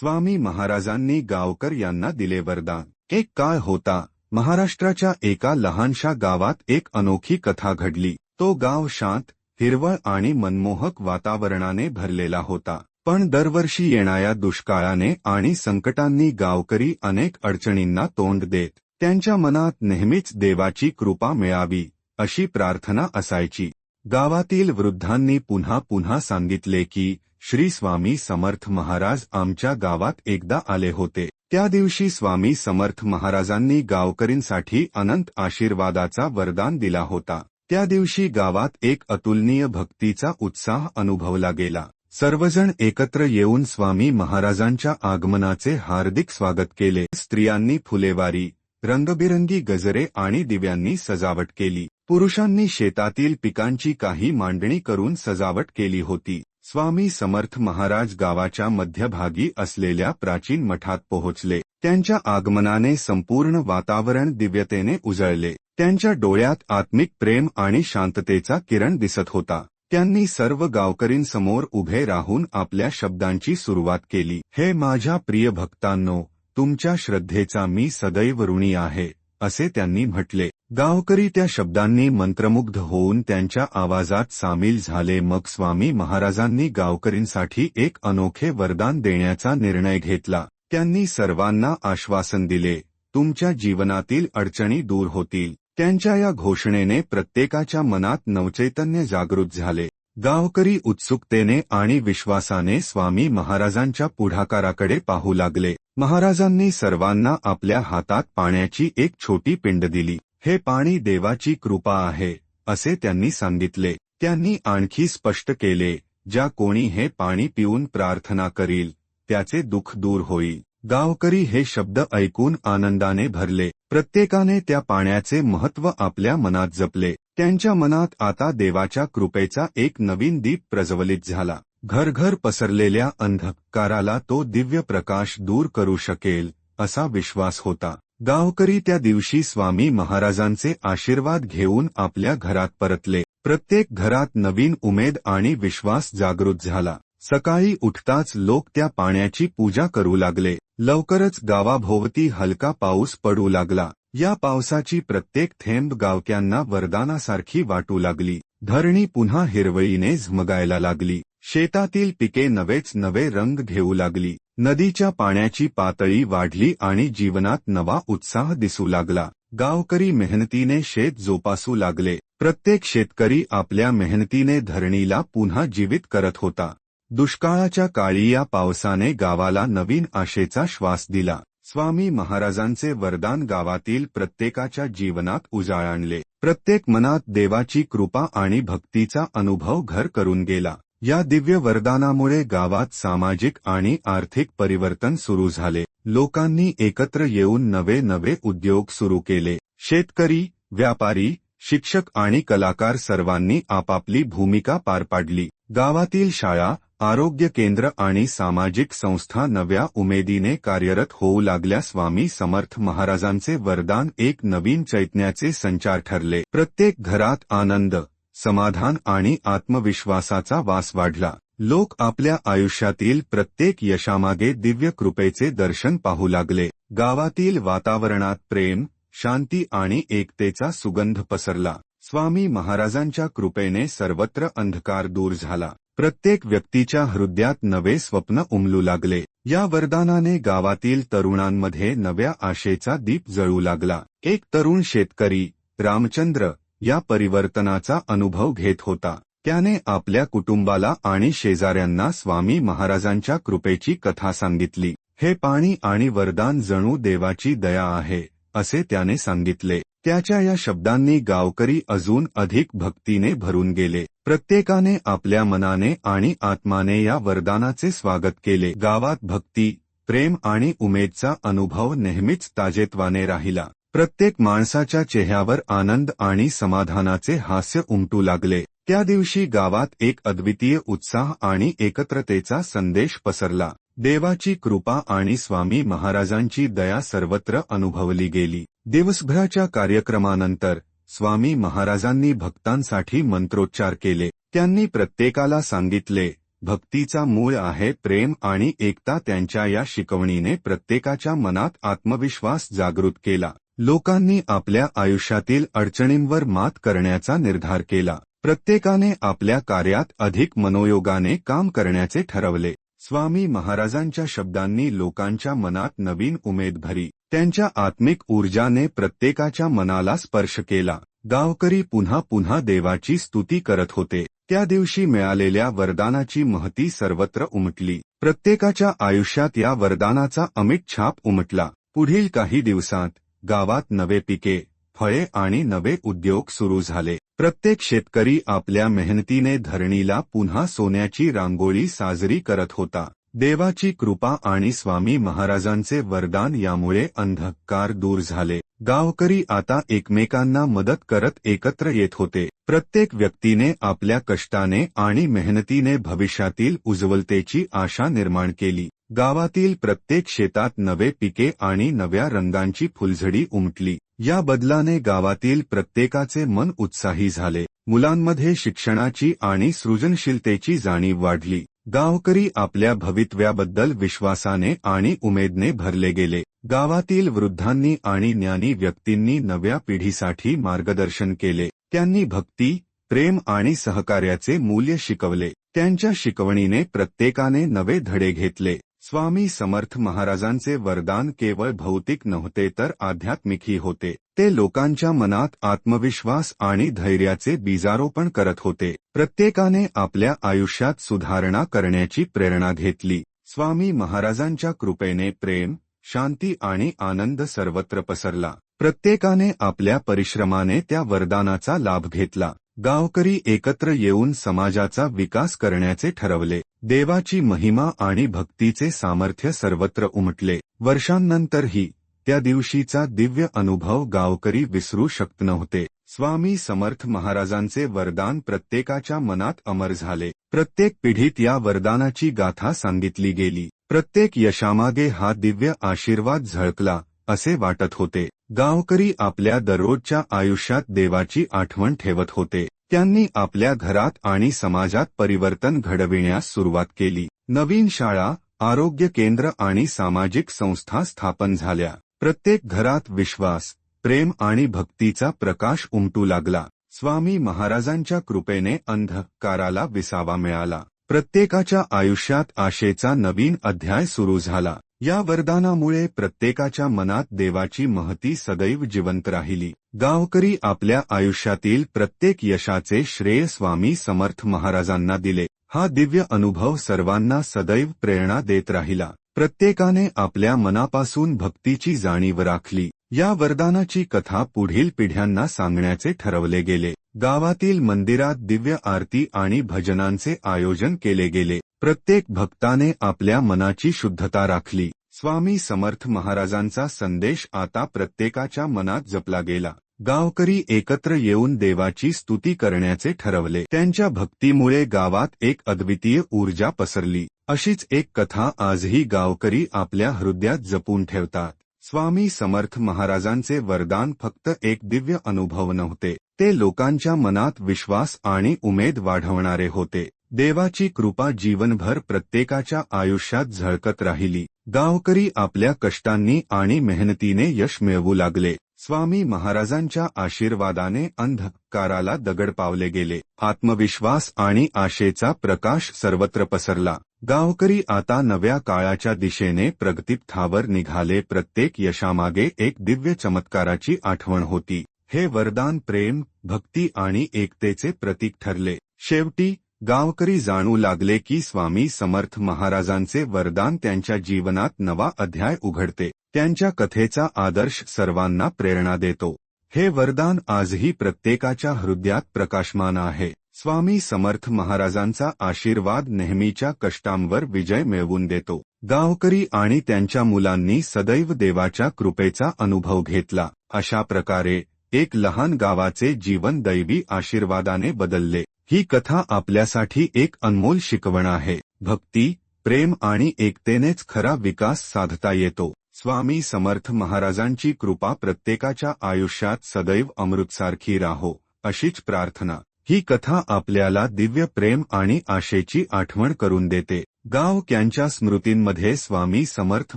स्वामी महाराजांनी गावकर यांना दिले वरदान एक काळ होता महाराष्ट्राच्या एका लहानशा गावात एक अनोखी कथा घडली. तो गाव शांत हिरवळ आणि मनमोहक वातावरणाने भरलेला होता. पण दरवर्षी येणाऱ्या दुष्काळाने आणि संकटांनी गावकरी अनेक अडचणींना तोंड देत त्यांच्या मनात नेहमीच देवाची कृपा मिळावी अशी प्रार्थना असायची. गावातील वृद्धांनी पुन्हा पुन्हा सांगितले की श्री स्वामी समर्थ महाराज आमच्या गावात एकदा आले होते. त्या दिवशी स्वामी समर्थ महाराजांनी गावकरींसाठी अनंत आशीर्वादाचा वरदान दिला होता. त्या दिवशी गावात एक अतुलनीय भक्तीचा उत्साह अनुभवला गेला. सर्वजण एकत्र येऊन स्वामी महाराजांच्या आगमनाचे हार्दिक स्वागत केले. स्त्रियांनी फुलेवारी रंगबिरंगी गजरे आणि दिव्यांनी सजावट केली. पुरुषांनी शेतातील पिकांची काही मांडणी करून सजावट केली होती. स्वामी समर्थ महाराज गावाच्या मध्यभागी असलेल्या प्राचीन मठात पोहोचले. त्यांच्या आगमनाने संपूर्ण वातावरण दिव्यतेने उजळले. त्यांच्या डोळ्यात आत्मिक प्रेम आणि शांततेचा किरण दिसत होता. त्यांनी सर्व गावकरींसमोर उभे राहून आपल्या शब्दांची सुरुवात केली. हे माझ्या प्रिय भक्तांनो तुमच्या श्रद्धेचा मी सदैव ऋणी आहे. असे त्यांनी म्हटले. गावकरी त्या शब्दांनी मंत्रमुग्ध होऊन त्यांच्या आवाजात सामील झाले. मग स्वामी महाराजांनी गावकरींसाठी एक अनोखे वरदान देण्याचा निर्णय घेतला. त्यांनी सर्वांना आश्वासन दिले. तुमच्या जीवनातील अडचणी दूर होतील. त्यांच्या या घोषणेने प्रत्येकाच्या मनात नवचैतन्य जागृत झाले. गावकरी उत्सुकतेने आणि विश्वासाने स्वामी महाराजांच्या पुढाकाराकडे पाहू लागले. महाराजांनी सर्वांना आपल्या हातात पाण्याची एक छोटी पिंड दिली. हे पाणी देवाची कृपा आहे असे त्यांनी सांगितले. त्यांनी आणखी स्पष्ट केले ज्या कोणी हे पाणी पिऊन प्रार्थना करील त्याचे दुःख दूर होईल. गावकरी हे शब्द ऐकून आनंदाने भरले. प्रत्येकाने त्या पाण्याचे महत्त्व आपल्या मनात जपले. त्यांच्या मनात आता देवाच्या कृपेचा एक नवीन दीप प्रज्वलित झाला. घरघर पसरलेल्या अंधकाराला तो दिव्य प्रकाश दूर करू शकेल असा विश्वास होता. गावकरी त्या दिवशी स्वामी महाराजांचे आशीर्वाद घेऊन आपल्या घरात परतले. प्रत्येक घरात नवीन उमेद आणि विश्वास जागृत झाला. सकाळी उठताच लोक त्या पाण्याची पूजा करू लागले. लवकरच गावाभोवती हलका पाऊस पडू लागला. या पावसाची प्रत्येक थेंब गावक्यांना वरदानासारखी वाटू लागली. धरणी पुन्हा हिरवळीने झमगायला लागली. शेतातील पिके नवेच नवे रंग घेऊ लागली. नदीच्या पाण्याची पातळी वाढली आणि जीवनात नवा उत्साह दिसू लागला. गावकरी मेहनतीने शेत जोपासू लागले. प्रत्येक शेतकरी आपल्या मेहनतीने धरणीला पुन्हा जीवित करत होता. दुष्काळाच्या काळी या पावसाने गावाला नवीन आशेचा श्वास दिला. स्वामी महाराजांचे वरदान गावातील प्रत्येकाच्या जीवनात उजाळ आणले प्रत्येक मनात देवाची कृपा आणि भक्तीचा अनुभव घर करून गेला. या दिव्य वरदानामुळे गावात सामाजिक आणि आर्थिक परिवर्तन सुरू झाले. लोकांनी एकत्र येऊन नवे नवे उद्योग सुरू केले. शेतकरी व्यापारी शिक्षक आणि कलाकार सर्वांनी आपापली भूमिका पार पाडली. गावातील शाळा आरोग्य केंद्र आणि सामाजिक संस्था नव्या उमेदीने कार्यरत होऊ लागल्या स्वामी समर्थ महाराजांचे वरदान एक नवीन चैतन्याचे संचार ठरले. प्रत्येक घरात आनंद समाधान आणि आत्मविश्वासाचा वास वाढला. लोक आपल्या आयुष्यातील प्रत्येक यशामागे दिव्य कृपेचे दर्शन पाहू लागले. गावातील वातावरणात प्रेम शांती आणि एकतेचा सुगंध पसरला. स्वामी महाराजांच्या कृपेने सर्वत्र अंधकार दूर झाला. प्रत्येक व्यक्तीच्या हृदयात नवे स्वप्न उमलू लागले. या वरदानाने गावातील तरुणांमध्ये नव्या आशेचा दीप जळू लागला. एक तरुण शेतकरी रामचंद्र या परिवर्तनाचा अनुभव घेत होता. त्याने आपल्या कुटुंबाला आणि शेजाऱ्यांना स्वामी महाराजांच्या कृपेची कथा सांगितली. हे पाणी आणि वरदान जणू देवाची दया आहे असे त्याने सांगितले. त्याच्या या शब्दांनी गावकरी अजून अधिक भक्तीने भरून गेले. प्रत्येकाने आपल्या मनाने आणि आत्माने या वरदानाचे स्वागत केले. गावात भक्ती प्रेम आणि उमेदचा अनुभव नेहमीच ताजेत्वाने राहिला. प्रत्येक माणसाच्या चेहऱ्यावर आनंद आणि समाधानाचे हास्य उमटू लागले. त्या दिवशी गावात एक अद्वितीय उत्साह आणि एकत्रतेचा संदेश पसरला. देवाची कृपा आणि स्वामी महाराजांची दया सर्वत्र अनुभवली गेली. दिवसभराच्या कार्यक्रमानंतर स्वामी महाराजांनी भक्तांसाठी मंत्रोच्चार केले. त्यांनी प्रत्येकाला सांगितले भक्तीचा मूळ आहे प्रेम आणि एकता त्यांच्या या शिकवणीने प्रत्येकाच्या मनात आत्मविश्वास जागृत केला. लोकांनी आपल्या आयुष्यातील अडचणींवर मात करण्याचा निर्धार केला. प्रत्येकाने आपल्या कार्यात अधिक मनोयोगाने काम करण्याचे ठरवले. स्वामी महाराजांच्या शब्दांनी लोकांच्या मनात नवीन उमेद भरी. त्यांच्या आत्मिक ऊर्जाने प्रत्येकाच्या मनाला स्पर्श केला. गावकरी पुन्हा पुन्हा देवाची स्तुती करत होते. त्या दिवशी मिळालेल्या वरदानाची महती सर्वत्र उमटली. प्रत्येकाच्या आयुष्यात या वरदानाचा अमित छाप उमटला. पुढील काही दिवसांत गावात नवे पिके फळे आणि नवे उद्योग सुरू झाले. प्रत्येक शेतकरी आपल्या मेहनतीने धरणीला पुन्हा सोन्याची रांगोळी साजरी करत होता. देवाची कृपा आणि स्वामी महाराजांचे वरदान यामुळे अंधकार दूर झाले. गावकरी आता एकमेकांना मदत करत एकत्र येत होते. प्रत्येक व्यक्तीने आपल्या कष्टाने आणि मेहनतीने भविष्यातील उज्ज्वलतेची आशा निर्माण केली. गावातील प्रत्येक शेतात नवे पिके आणि नव्या रंगांची फुलझडी उमटली. या बदलाने गावातील प्रत्येकाचे मन उत्साही झाले. मुलांमध्ये शिक्षणाची आणि सृजनशीलतेची जाणीव वाढली. गावकरी आपल्या भवितव्याबद्दल विश्वासाने आणि उमेदने भरले गेले. गावातील वृद्धांनी आणि ज्ञानी व्यक्तींनी नव्या पिढीसाठी मार्गदर्शन केले. त्यांनी भक्ती प्रेम आणि सहकार्याचे मूल्य शिकवले. त्यांच्या शिकवणीने प्रत्येकाने नवे धडे घेतले. स्वामी समर्थ महाराजांचे वरदान केवळ भौतिक नव्हते तर आध्यात्मिकही होते. ते लोकांच्या मनात आत्मविश्वास आणि धैर्याचे बीजारोपण करत होते. प्रत्येकाने आपल्या आयुष्यात सुधारणा करण्याची प्रेरणा घेतली. स्वामी महाराजांच्या कृपेने प्रेम शांती आणि आनंद सर्वत्र पसरला. प्रत्येकाने आपल्या परिश्रमाने त्या वरदानाचा लाभ घेतला. गावकरी एकत्र येऊन समाजाचा विकास करण्याचे ठरवले. देवाची महिमा आणि भक्तीचे सामर्थ्य सर्वत्र उमटले. वर्षांनंतरही त्या दिवशीचा दिव्य अनुभव गावकरी विसरू शकत नव्हते. स्वामी समर्थ महाराजांचे वरदान प्रत्येकाच्या मनात अमर झाले. प्रत्येक पिढीत या वरदानाची गाथा सांगितली गेली. प्रत्येक यशामागे हा दिव्य आशीर्वाद झळकला. असे वाटत होते. गावकरी आपल्या दररोजच्या आयुष्यात देवाची आठवण ठेवत होते. त्यांनी आपल्या घरात आणि समाजात परिवर्तन घडविण्यास सुरुवात केली. नवीन शाळा आरोग्य केंद्र आणि सामाजिक संस्था स्थापन झाल्या. प्रत्येक घरात विश्वास प्रेम आणि भक्तीचा प्रकाश उमटू लागला. स्वामी महाराजांच्या कृपेने अंधकाराला विसावा मिळाला. प्रत्येकाच्या आयुष्यात आशेचा नवीन अध्याय सुरू झाला. या वरदानामुळे प्रत्येकाच्या मनात देवाची महती सदैव जिवंत राहिली. गावकरी आपल्या आयुष्यातील प्रत्येक यशाचे श्रेय स्वामी समर्थ महाराजांना दिले. हा दिव्य अनुभव सर्वांना सदैव प्रेरणा देत राहिला. प्रत्येकाने आपल्या मनापासून भक्तीची जाणीव राखली. या वरदानाची कथा पुढील पिढ्यांना सांगण्याचे ठरवले गेले. गावातील मंदिरात दिव्य आरती आणि भजनांचे आयोजन केले गेले. प्रत्येक भक्ताने आपल्या मनाची शुद्धता राखली. स्वामी समर्थ महाराजांचा संदेश आता प्रत्येकाच्या मनात जपला गेला. गावकरी एकत्र येऊन देवाची स्तुती करण्याचे ठरवले. त्यांच्या भक्तीमुळे गावात एक अद्वितीय ऊर्जा पसरली. अशीच एक कथा आजही गावकरी आपल्या हृदयात जपून ठेवतात. स्वामी समर्थ महाराजांचे वरदान फक्त एक दिव्य अनुभव नव्हते. ते लोकांच्या मनात विश्वास आणि उमेद वाढवणारे होते. देवाची कृपा जीवनभर प्रत्येकाच्या आयुष्यात झळकत राहिली. गावकरी आपल्या कष्टांनी आणि मेहनतीने यश मिळवू लागले. स्वामी महाराजांच्या आशीर्वादाने अंधकाराला दगड पावले गेले. आत्मविश्वास आणि आशेचा प्रकाश सर्वत्र पसरला. गावकरी आता नव्या काळाच्या दिशेने प्रगतीपथावर निघाले. प्रत्येक यशामागे एक दिव्य चमत्काराची आठवण होती. हे वरदान प्रेम भक्ती आणि एकतेचे प्रतीक ठरले. शेवटी गावकरी जाणू लागले की स्वामी समर्थ महाराजांचे वरदान त्यांच्या जीवनात नवा अध्याय उघडते. त्यांच्या कथेचा आदर्श सर्वांना प्रेरणा देतो. हे वरदान आजही प्रत्येकाच्या हृदयात प्रकाशमान आहे. स्वामी समर्थ महाराजांचा आशीर्वाद नेहमीच्या कष्टांवर विजय मिळवून देतो. गावकरी आणि त्यांच्या मुलांनी सदैव देवाच्या कृपेचा अनुभव घेतला. अशा प्रकारे एक लहान गावाचे जीवन दैवी आशीर्वादाने बदलले. ही कथा आपल्यासाठी एक अनमोल शिकवण आहे. भक्ती प्रेम आणि एकतेनेच खरा विकास साधता येतो. स्वामी समर्थ महाराजांची कृपा प्रत्येकाच्या आयुष्यात सदैव अमृतसारखी राहो अशीच प्रार्थना. ही कथा आपल्याला दिव्य प्रेम आणि आशेची आठवण करून देते. गाव गावक्यांच्या स्मृतींमध्ये स्वामी समर्थ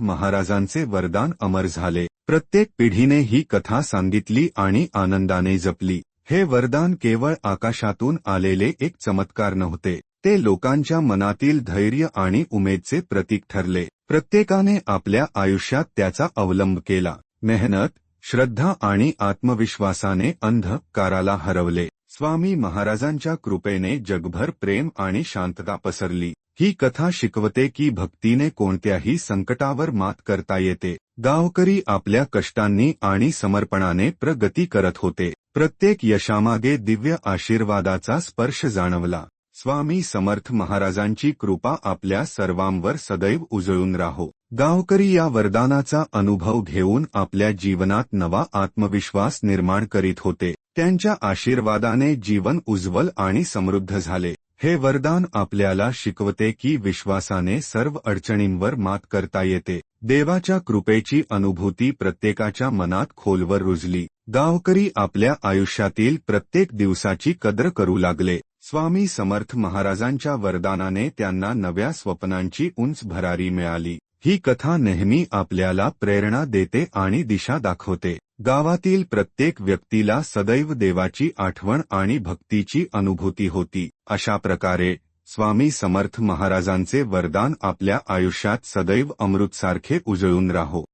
महाराजांचे वरदान अमर झाले. प्रत्येक पिढीने ही कथा सांगितली आणि आनंदाने जपली. हे वरदान केवळ आकाशातून आलेले एक चमत्कार नव्हते. ते लोकांच्या मनातील धैर्य आणि उमेदचे प्रतीक ठरले. प्रत्येकाने आपल्या आयुष्यात त्याचा अवलंब केला. मेहनत श्रद्धा आणि आत्मविश्वासाने अंधकाराला हरवले. स्वामी महाराजांच्या कृपेने जगभर प्रेम आणि शांतता पसरली. ही कथा शिकवते की भक्तीने कोणत्याही संकटावर मात करता येते. गावकरी आपल्या कष्टांनी आणि समर्पणाने प्रगती करत होते. प्रत्येक यशामागे दिव्य आशीर्वादाचा स्पर्श जाणवला. स्वामी समर्थ महाराजांची कृपा आपल्या सर्वांवर सदैव उजळून राहो. गावकरी या वरदानाचा अनुभव घेऊन आपल्या जीवनात नवा आत्मविश्वास निर्माण करीत होते. त्यांच्या आशीर्वादाने जीवन उज्ज्वल आणि समृद्ध झाले. हे वरदान आपल्याला शिकवते की विश्वासाने सर्व अडचणींवर मात करता येते. देवाच्या कृपेची अनुभूती प्रत्येकाच्या मनात खोलवर रुजली. गावकरी आपल्या आयुष्यातील प्रत्येक दिवसाची कद्र करू लागले. स्वामी समर्थ महाराजांच्या वरदानाने त्यांना नव्या स्वप्नांची उंच भरारी मिळाली. ही कथा नेहमी आपल्याला प्रेरणा देते आणि दिशा दाखवते. गावातील प्रत्येक व्यक्तीला सदैव देवाची आठवण आणि भक्तीची अनुभूती होती. अशा प्रकारे स्वामी समर्थ महाराजांचे वरदान आपल्या आयुष्यात सदैव अमृतसारखे उजळून राहो.